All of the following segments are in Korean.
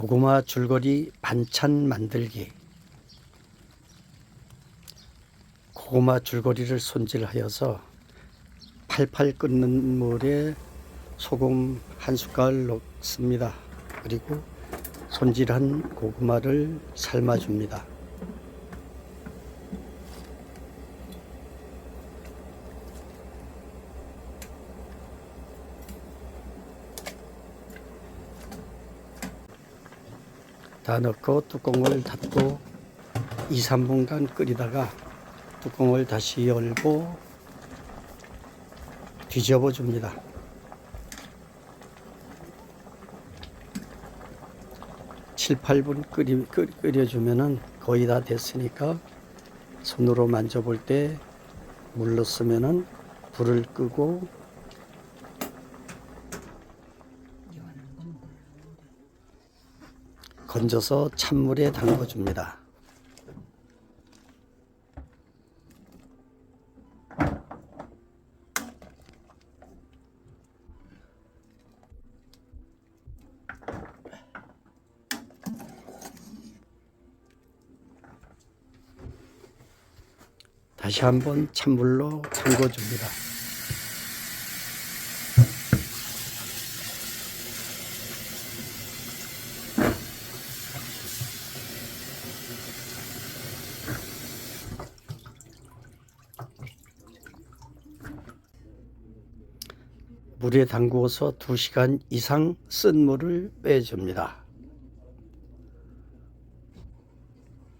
고구마 줄거리 반찬 만들기 고구마 줄거리를 손질하여서 팔팔 끓는 물에 소금 한 숟갈 넣습니다. 그리고 손질한 고구마를 삶아줍니다. 다 넣고 뚜껑을 닫고 2, 3분간 끓이다가 뚜껑을 다시 열고 뒤집어 줍니다. 칠, 8분 끓이, 끓, 끓여주면은 거의 다 됐으니까 손으로 만져볼 때물 넣었으면은 불을 끄고 건져서 찬물에 담궈 줍니다. 다시 한번 찬물로 담궈 줍니다. 물에 담그어서 2시간 이상 쓴 물을 빼줍니다.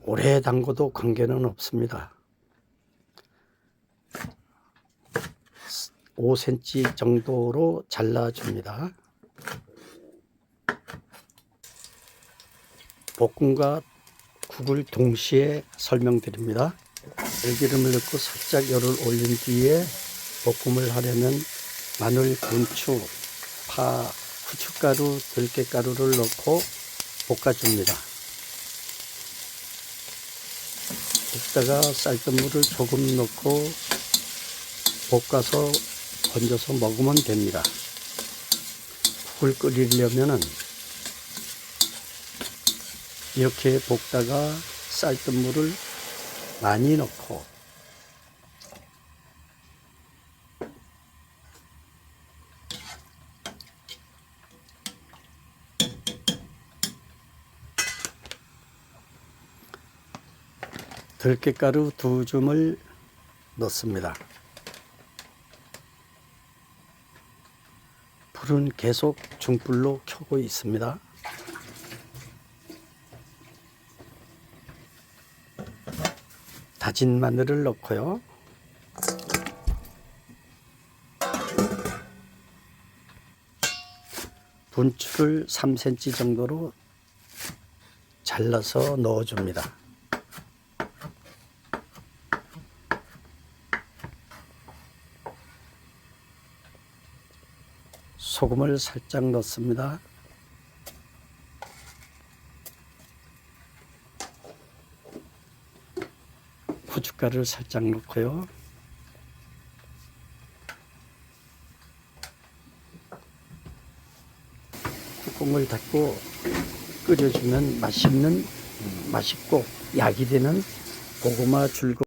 오래 담궈도 관계는 없습니다. 5cm 정도로 잘라줍니다. 볶음과 국을 동시에 설명드립니다. 들기름을 넣고 살짝 열을 올린 뒤에 볶음을 하려면 마늘, 군추, 파, 후춧가루, 들깨가루를 넣고 볶아줍니다. 볶다가 쌀뜨물을 조금 넣고 볶아서 건져서 먹으면 됩니다. 국을 끓이려면은 이렇게 볶다가 쌀뜨물을 많이 넣고 들깨가루 두 줌을 넣습니다. 불은 계속 중불로 켜고 있습니다. 다진 마늘을 넣고요. 분추를 3cm 정도로 잘라서 넣어줍니다. 소금을 살짝 넣습니다. 후춧가루를 살짝 넣고요. 뚜껑을 닫고 끓여주면 맛있는, 맛있고 약이 되는 고구마 줄거